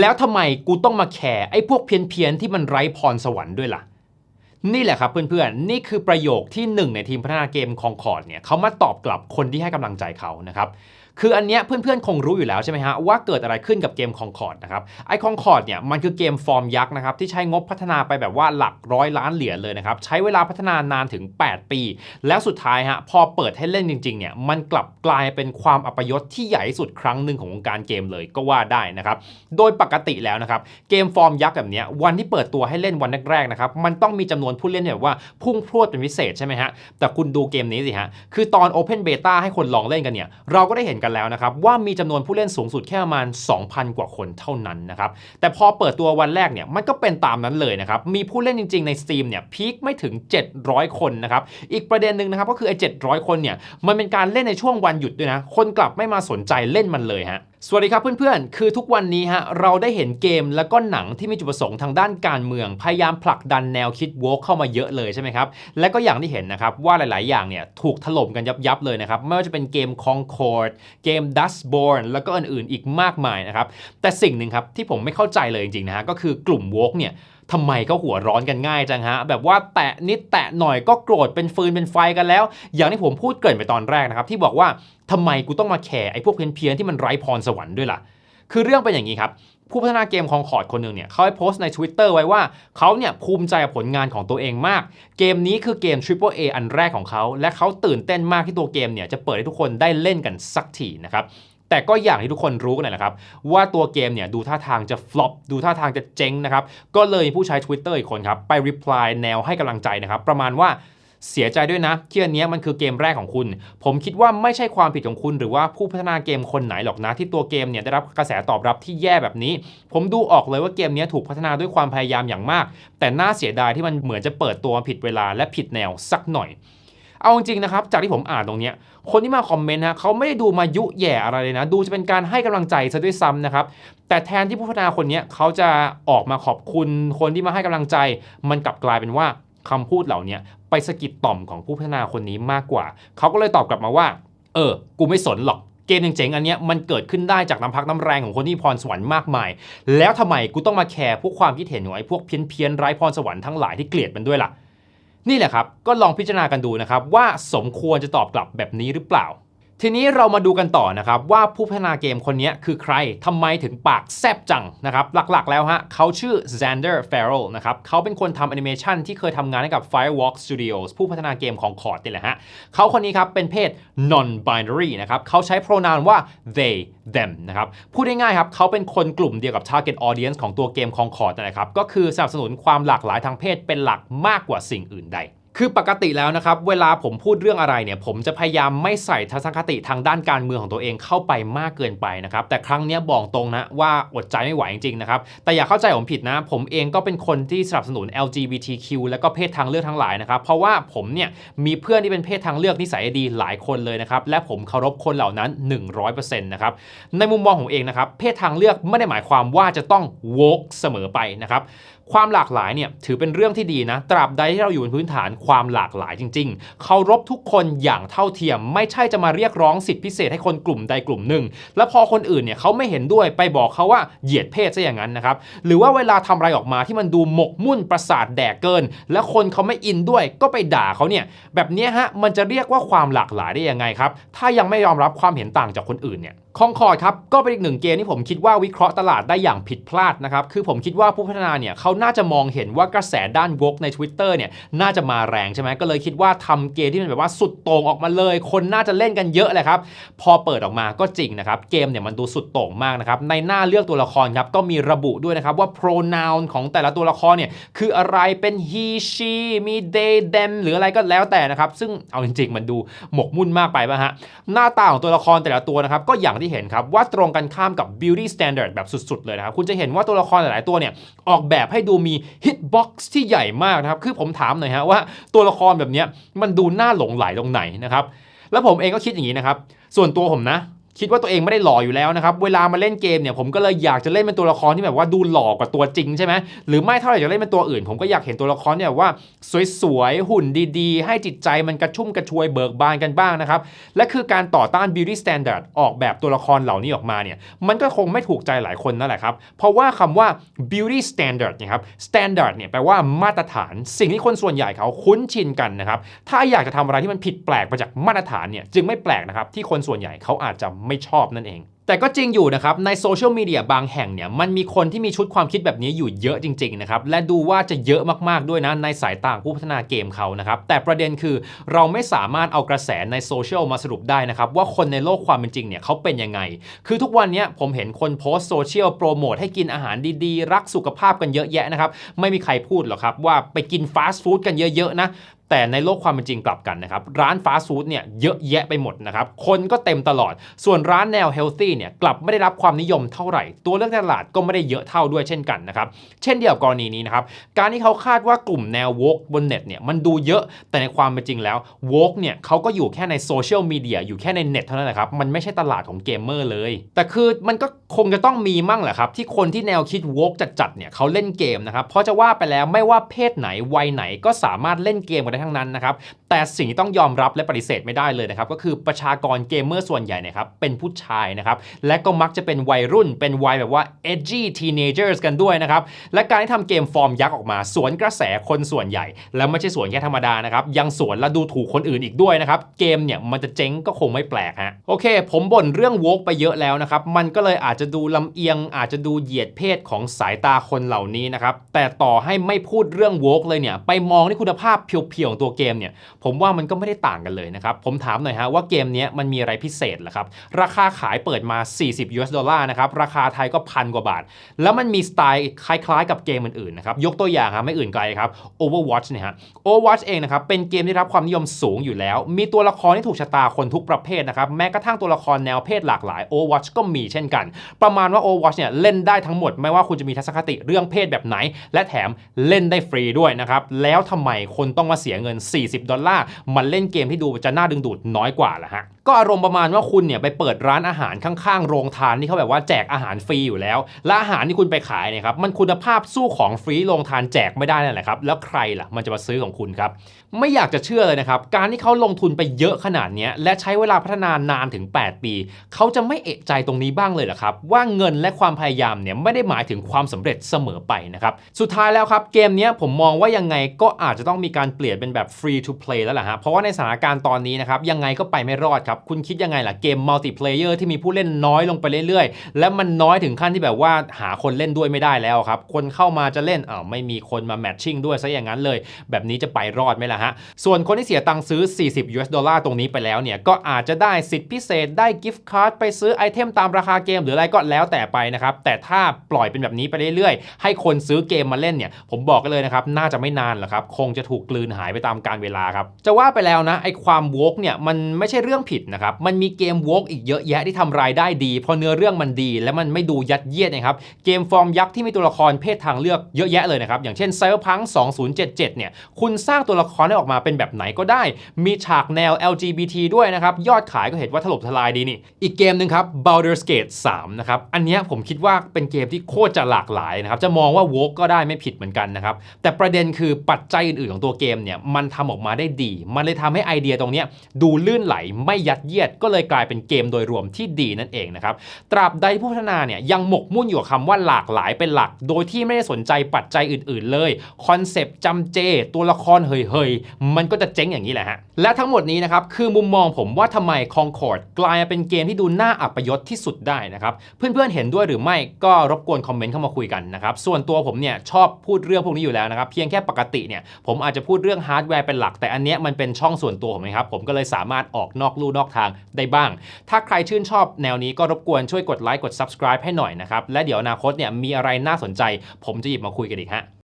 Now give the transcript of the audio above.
แล้วทำไมกูต้องมาแคร์ไอ้พวกเพี้ยนๆที่มันไร้พรสวรรค์ด้วยล่ะ นี่แหละครับเพื่อนๆ นี่คือประโยคที่หนึ่งในทีมพัฒนาเกมคองคอร์ดเนี่ยเขามาตอบกลับคนที่ให้กำลังใจเขานะครับ คืออันเนี้ยเพื่อนๆ คงรู้อยู่แล้วใช่ไหมฮะว่าเกิดอะไรขึ้นกับเกมคองคอร์ดนะครับไอคองคอร์ดเนี่ยมันคือเกมฟอร์มยักษ์นะครับที่ใช้งบพัฒนาไปแบบว่าหลักร้อยล้านเหรียญเลยนะครับใช้เวลาพัฒนานานถึง 8 ปี แล้วสุดท้ายฮะพอเปิดให้เล่นจริงๆเนี่ยมันกลับกลายเป็นความอัปยศที่ใหญ่สุดครั้งหนึ่งของวงการเกมเลยก็ว่าได้นะครับโดยปกติแล้วนะครับเกมฟอร์มยักษ์แบบเนี้ยวันที่เปิดตัวให้เล่นวันแรกๆนะครับมันต้องมีจำนวนผู้เล่นแบบว่าพุ่งพรวดเป็นพิเศษใช่ไหมฮะแต่คุณดูเกมนี้สิฮะคือตอน Open Beta ให้คนลองเล่นกันเนี่ยเราก็ได้เห็นกันแล้วนะครับว่ามีจำนวนผู้เล่นสูงสุดแค่ประมาณ 2,000 กว่าคนเท่านั้นนะครับแต่พอเปิดตัววันแรกเนี่ยมันก็เป็นตามนั้นเลยนะครับมีผู้เล่นจริง ๆใน Steam เนี่ยพีคไม่ถึง 700 คนนะครับอีกประเด็นหนึ่งนะครับก็คือไอ้700 คนเนี่ยมันเป็นการเล่นในช่วงวันหยุดด้วยนะคนกลับไม่มาสนใจเล่นมันเลยฮะ สวัสดีครับเพื่อนๆ คือทุกวันนี้ฮะเราได้เห็นเกมแล้วก็หนังที่มีจุดประสงค์ทางด้านการเมือง พยายามผลักดันแนวคิดโวกเข้ามาเยอะเลยใช่ไหมครับ และก็อย่างที่เห็นนะครับว่าหลาย ๆ อย่างเนี่ยถูกถล่มกันยับๆเลยนะครับ ไม่ว่าจะเป็นเกม Concord เกม Dustborn แล้วก็อื่น ๆ อีกมากมายนะครับ แต่สิ่งหนึ่งครับที่ผมไม่เข้าใจเลยจริง ๆ นะฮะก็คือกลุ่มโวกเนี่ยทำไมเขาหัวร้อนกันง่ายจังฮะ แบบว่าแตะนิดแตะหน่อยก็โกรธเป็นฟืนเป็นไฟกันแล้ว อย่างที่ผมพูดเกินไปตอนแรกนะครับที่บอกว่า ทำไมกูต้องมาแคร์ไอ้พวกเพี้ยนๆที่มันไร้พรสวรรค์ด้วยล่ะ คือเรื่องเป็นอย่างนี้ครับ ผู้พัฒนาเกมคองคอร์ดคนหนึ่งเนี่ยเขาให้โพสต์ใน Twitter ไว้ว่าเขาเนี่ยภูมิใจกับผลงานของตัวเองมาก เกมนี้คือเกม Triple A อันแรกของเขา และเขาตื่นเต้นมากที่ตัวเกมเนี่ยจะเปิดให้ทุกคนได้เล่นกันสักทีนะครับ แต่ก็อย่างที่ทุกคนรู้กันแหละครับ ว่าตัวเกมเนี่ยดูท่าทางจะฟลอปดูท่าทางจะเจ๊งนะครับ ก็เลยมีผู้ใช้ Twitter อีกคนครับ ไปรีプライแนวให้กำลังใจนะครับ ประมาณว่า เสียใจด้วยนะที่อันเนี้ยมันคือเกมแรกของคุณ ผมคิดว่าไม่ใช่ความผิดของคุณ หรือว่าผู้พัฒนาเกมคนไหนหรอกนะ ที่ตัวเกมเนี่ยได้รับกระแสตอบรับที่แย่แบบนี้ ผมดูออกเลยว่าเกมเนี้ยถูกพัฒนาด้วยความพยายามอย่างมาก แต่น่าเสียดายที่มันเหมือนจะเปิดตัวผิดเวลาและผิดแนวสักหน่อย เอาจริงนะครับ จากที่ผมอ่านตรงเนี้ยคนที่มาคอมเมนต์นะเขาไม่ได้ดูมายุแย่อะไรเลยนะ ดูจะเป็นการให้กำลังใจซะด้วยซ้ำนะครับแต่แทนที่ผู้พัฒนาคนเนี้ยเขาจะออกมาขอบคุณคนที่มาให้กำลังใจ มันกลับกลายเป็นว่า คำพูดเหล่านี้ไปสะกิดต่อมของผู้พัฒนาคนนี้มากกว่า เขาก็เลยตอบกลับมาว่า เออ กูไม่สนหรอก เกมเจ๋งๆอันนี้มันเกิดขึ้นได้จากน้ำพักน้ำแรงของคนที่พรสวรรค์มากมาย แล้วทำไมกูต้องมาแคร์พวกความคิดเห็นของไอ้พวกเพี้ยนๆไร้พรสวรรค์ทั้งหลายที่เกลียดมันด้วยล่ะ นี่แหละครับ ก็ลองพิจารณากันดูนะครับว่าสมควรจะตอบกลับแบบนี้หรือเปล่า ทีนี้เรามาดูกันต่อนะครับว่าผู้พัฒนาเกมคนนี้คือใครทำไมถึงปากแซบจังนะครับหลักๆแล้วฮะเขาชื่อ Xander Farrell นะครับเขาเป็นคนทำแอนิเมชันที่เคยทำงานให้กับ Firewalk Studios ผู้พัฒนาเกมของคอร์ดนี่แหละฮะเขาคนนี้ครับเป็นเพศ non-binary นะครับเขาใช้ pronoun ว่า they them นะครับพูดง่ายๆครับเขาเป็นคนกลุ่มเดียวกับ target audience ของตัวเกมของคอร์ดนะครับก็คือสนับสนุนความหลากหลายทางเพศเป็นหลักมากกว่าสิ่งอื่นใด คือปกติแล้วนะครับเวลาผมพูดเรื่องอะไรเนี่ยผมจะพยายามไม่ใส่ทัศนคติทางด้านการเมืองของตัวเองเข้าไปมากเกินไปนะครับแต่ครั้งนี้บอกตรงนะว่าอดใจไม่ไหวจริงๆนะครับแต่อย่าเข้าใจผมผิดนะ ผมเองก็เป็นคนที่สนับสนุน LGBTQ แล้วก็เพศทางเลือกทั้งหลายนะครับเพราะว่าผมเนี่ยมีเพื่อนที่เป็นเพศทางเลือกนิสัยดีหลายคนเลยนะครับและผมเคารพคนเหล่านั้น 100%นะครับในมุมมองของเองนะครับเพศทางเลือกไม่ได้หมายความว่าจะต้อง woke เสมอไปนะครับความหลากหลายเนี่ยถือเป็นเรื่องที่ดีนะตราบใดที่เราอยู่บนพื้นฐานความหลากหลายจริง ๆ เคารพทุกคนอย่างเท่าเทียม ไม่ใช่จะมาเรียกร้องสิทธิพิเศษให้คนกลุ่มใดกลุ่มหนึ่ง แล้วพอคนอื่นเนี่ยเขาไม่เห็นด้วยไปบอกเขาว่าเหยียดเพศซะอย่างนั้นนะครับหรือว่าเวลาทำอะไรออกมาที่มันดูหมกมุ่นประสาทแดกเกิน และคนเขาไม่อินด้วยก็ไปด่าเขาเนี่ยแบบนี้ฮะมันจะเรียกว่าความหลากหลายได้ยังไงครับถ้ายังไม่ยอมรับความเห็นต่างจากคนอื่นเนี่ย คองคอร์ดครับก็เป็นอีกหนึ่งเกมที่ผมคิดว่าวิเคราะห์ตลาดได้อย่างผิดพลาดนะครับคือผมคิดว่าผู้พัฒนาเนี่ยเขาน่าจะมองเห็นว่ากระแสด้านวกใน Twitter เนี่ยน่าจะมาแรงใช่ไหมก็เลยคิดว่าทำเกมที่มันแบบว่าสุดโต่งออกมาเลย คนน่าจะเล่นกันเยอะเลยครับพอเปิดออกมาก็จริงนะครับเกมเนี่ยมันดูสุดโต่งมากนะครับในหน้าเลือกตัวละครครับก็มีระบุด้วยนะครับว่า pronoun ของแต่ละตัวละครเนี่ยคืออะไรเป็น he she มี they them หรืออะไรก็แล้วแต่นะครับซึ่งเอาจริง ๆ มันดูหมกมุ่นมากไปป่ะฮะหน้าตาของตัวละครแต่ละตัวนะครับก็อย่างที่เห็นครับ ว่าตรงกันข้ามกับ beauty standard แบบสุดๆ เลยนะครับ คุณจะเห็นว่าตัวละครหลาย ๆ ตัวเนี่ย ออกแบบให้ดูมี hitbox ที่ใหญ่มากนะครับ คือผมถามหน่อยฮะว่าตัวละครแบบนี้มันดูน่าหลงไหลตรงไหนนะครับ แล้วผมเองก็คิดอย่างนี้นะครับ ส่วนตัวผมนะ คิดว่าตัวเองไม่ได้หล่ออยู่แล้วนะครับเวลามาเล่นเกมเนี่ยผมก็เลยอยากจะเล่นเป็นตัวละครที่แบบว่าดูหล่อกว่าตัวจริงใช่ไหมหรือไม่ถ้าเราอยากเล่นเป็นตัวอื่น ผมก็อยากเห็นตัวละครเนี่ยว่าสวยๆหุ่นดีๆ ให้จิตใจมันกระชุ่มกระชวยเบิกบานกันบ้างนะครับและคือการต่อต้าน beauty standard ออกแบบตัวละครเหล่านี้ออกมาเนี่ยมันก็คงไม่ถูกใจหลายคนนั่นแหละครับเพราะว่าคำว่า beauty standard นี่ยครับ standard เนี่ยแปลว่ามาตรฐาน สิ่งที่คนส่วนใหญ่เขาคุ้นชินกันนะครับถ้าอยากจะทำอะไรที่มันผิดแปลกไปจากมาตรฐานเนี่ยจึงไม่แปลกนะครับที่คนส่วนใหญ่เขาอาจจะไม่ชอบนั่นเอง แต่ก็จริงอยู่นะครับ ในโซเชียลมีเดียบางแห่งเนี่ยมันมีคนที่มีชุดความคิดแบบนี้อยู่เยอะจริงๆนะครับ และดูว่าจะเยอะมากๆด้วยนะ ในสายตาผู้พัฒนาเกมเขานะครับ แต่ประเด็นคือเราไม่สามารถเอากระแสในโซเชียลมาสรุปได้นะครับ ว่าคนในโลกความเป็นจริงเนี่ยเขาเป็นยังไง คือทุกวันนี้ผมเห็นคนโพสต์โซเชียลโปรโมทให้กินอาหารดีๆ รักสุขภาพกันเยอะแยะนะครับไม่มีใครพูดหรอกครับว่าไปกินฟาสต์ฟู้ดกันเยอะๆนะ แต่ในโลกความเป็นจริงกลับกันนะครับ ร้านฟาสต์ฟู้ดเนี่ยเยอะแยะไปหมดนะครับ คนก็เต็มตลอด ส่วนร้านแนวเฮลตี้เนี่ยกลับไม่ได้รับความนิยมเท่าไหร่ ตัวเลือกตลาดก็ไม่ได้เยอะเท่าด้วยเช่นกันนะครับ เช่นเดียวกับกรณีนี้นะครับ การที่เขาคาดว่ากลุ่มแนวโวกบนเน็ตเนี่ยมันดูเยอะแต่ในความเป็นจริงแล้วโวกเนี่ยเขาก็อยู่แค่ในโซเชียลมีเดียอยู่แค่ในเน็ตเท่านั้นแหละครับมันไม่ใช่ตลาดของเกมเมอร์เลย แต่คือมันก็คงจะต้องมีมั่งแหละครับที่คนที่แนวคิดโวกจัดๆเนี่ยเขาเล่นเกมนะครับเพราะจะว่าไปแล้วไม่ว่าเพศไหนวัยไหนก็สามารถเล่นเกมกันได้ทั้งนั้นนะครับ แต่สิ่งที่ต้องยอมรับและปฏิเสธไม่ได้เลยนะครับ ก็คือประชากรเกมเมอร์ส่วนใหญ่นะครับ เป็นผู้ชายนะครับ และก็มักจะเป็นวัยรุ่น เป็นวัยแบบว่า edgy teenagers กันด้วยนะครับ และการที่ทำเกมฟอร์มยักษ์ออกมา สวนกระแสคนส่วนใหญ่ แล้วไม่ใช่สวนแค่ธรรมดานะครับ ยังสวนและดูถูกคนอื่นอีกด้วยนะครับ เกมเนี่ยมันจะเจ๊งก็คงไม่แปลกฮะ โอเค ผมบ่นเรื่องโวกไปเยอะแล้วนะครับ มันก็เลยอาจจะดูลำเอียง อาจจะดูเหยียดเพศของสายตาคนเหล่านี้นะครับ แต่ต่อให้ไม่พูดเรื่องโวกเลยเนี่ย ไปมองที่คุณภาพเพียวๆของตัวเกมเนี่ยผมว่ามันก็ไม่ได้ต่างกันเลยนะครับ ผมถามหน่อยฮะว่าเกมนี้มันมีอะไรพิเศษหรอครับ ราคาขายเปิดมา 40 US ดอลลาร์นะครับ ราคาไทยก็พันกว่าบาท แล้วมันมีสไตล์คล้ายๆ กับเกมอื่นๆนะครับ ยกตัวอย่างครับไม่อื่นไกลครับ Overwatch เนี่ยฮะ Overwatch เองนะครับเป็นเกมที่รับความนิยมสูงอยู่แล้ว มีตัวละครที่ถูกชะตาคนทุกประเภทนะครับแม้กระทั่งตัวละครแนวเพศหลากหลาย Overwatch ก็มีเช่นกัน ประมาณว่า Overwatch เนี่ยเล่นได้ทั้งหมดไม่ว่าคุณจะมีทัศนคติเรื่องเพศแบบไหน และแถมเล่นได้ฟรีด้วยนะครับแล้วทำไมคนต้องมาเสียเงิน 40 ดอลลาร์ มันเล่นเกมที่ดูจะน่าดึงดูดน้อยกว่าล่ะฮะ ก็อารมณ์ประมาณว่าคุณเนี่ยไปเปิดร้านอาหารข้างๆ โรงทานที่เขาแบบว่าแจกอาหารฟรีอยู่แล้ว และอาหารที่คุณไปขายเนี่ยครับมันคุณภาพสู้ของฟรีโรงทานแจกไม่ได้นั่นแหละครับแล้วใครล่ะมันจะมาซื้อของคุณครับไม่อยากจะเชื่อเลยนะครับการที่เขาลงทุนไปเยอะขนาดนี้และใช้เวลาพัฒนานานถึง 8 ปี เขาจะไม่เอะใจตรงนี้บ้างเลยเหรอครับว่าเงินและความพยายามเนี่ยไม่ได้หมายถึงความสำเร็จเสมอไปนะครับสุดท้ายแล้วครับเกมนี้ผมมองว่ายังไงก็อาจจะต้องมีการเปลี่ยนเป็นแบบ free to play แล้วล่ะฮะเพราะว่าในสถานการณ์ตอนนี้นะครับยังไงก็ไปไม่รอดครับคุณคิดยังไงล่ะเกมมัลติเพลเยอร์ที่มีผู้เล่นน้อยลงไปเรื่อยๆ และมันน้อยถึงขั้นที่แบบว่าหาคนเล่นด้วยไม่ได้แล้วครับ คนเข้ามาจะเล่นอ้าวไม่มีคนมาแมทชิ่งด้วยซะอย่างนั้นเลย แบบนี้จะไปรอดไหมล่ะฮะ ส่วนคนที่เสียตังค์ซื้อ 40 US ดอลลาร์ตรงนี้ไปแล้วเนี่ย ก็อาจจะได้สิทธิพิเศษได้กิฟต์การ์ดไปซื้อไอเทมตามราคาเกมหรืออะไรก็แล้วแต่ไปนะครับแต่ถ้าปล่อยเป็นแบบนี้ไปเรื่อยๆ ให้คนซื้อเกมมาเล่นเนี่ยผมบอกกันเลยนะครับน่าจะไม่นานหรอกครับคงจะถูกกลืนหายไปตามการเวลาครับจะว่าไปแล้วนะไอความวกเนี่ยมันไม่ใช่เรื่องผิดนะครับ มันมีเกมวอกอีกเยอะแยะที่ทำรายได้ดี เพราะเนื้อเรื่องมันดี และมันไม่ดูยัดเยียดนะครับ เกมฟอร์มยักษ์ที่มีตัวละครเพศทางเลือกเยอะแยะเลยนะครับ อย่างเช่น Cyberpunk 2077 เนี่ย คุณสร้างตัวละครให้ออกมาเป็นแบบไหนก็ได้ มีฉากแนว LGBT ด้วยนะครับ ยอดขายก็เห็นว่าถล่มทลายดีนี่ อีกเกมหนึ่งครับ Baldur's Gate 3 นะครับ อันนี้ผมคิดว่าเป็นเกมที่โคตรจะหลากหลายนะครับ จะมองว่า w o ก็ได้ไม่ผิดเหมือนกันนะครับ แต่ประเด็นคือปัจจัยอื่นๆของตัวเกมเนี่ย มันทำออกมาได้ดี มันเลยทำให้ไอเดียตรงนี้ดูลื่นไหลไม่ยัดเยียด ก็เลยกลายเป็นเกมโดยรวมที่ดีนั่นเองนะครับ ตราบใดผู้พัฒนาเนี่ยยังหมกมุ่นอยู่กับคำว่าหลากหลายเป็นหลัก โดยที่ไม่ได้สนใจปัจจัยอื่น ๆ เลยคอนเซปต์จำเจ ตัวละครเฮยๆมันก็จะเจ๊งอย่างนี้แหละฮะและทั้งหมดนี้นะครับคือมุมมองผมว่าทำไม Concord กลายเป็นเกมที่ดูน่าอัปยศที่สุดได้นะครับเพื่อนๆเห็นด้วยหรือไม่ก็รบกวนคอมเมนต์เข้ามาคุยกันนะครับส่วนตัวผมเนี่ยชอบพูดเรื่องพวกนี้อยู่แล้วนะครับเพียงแค่ปกติเนี่ยผมอาจจะพูดเรื่องฮาร์ดแวร์เป็นหลัก แต่อันเนี้ยมันเป็นช่องส่วนตัวผมนะครับผมก็เลยสามารถออกนอกลู่นอกทางได้บ้าง ถ้าใครชื่นชอบแนวนี้ก็รบกวนช่วยกดไลค์กด subscribe ให้หน่อยนะครับ และเดี๋ยวอนาคตเนี่ยมีอะไรน่าสนใจ ผมจะหยิบมาคุยกันอีกฮะ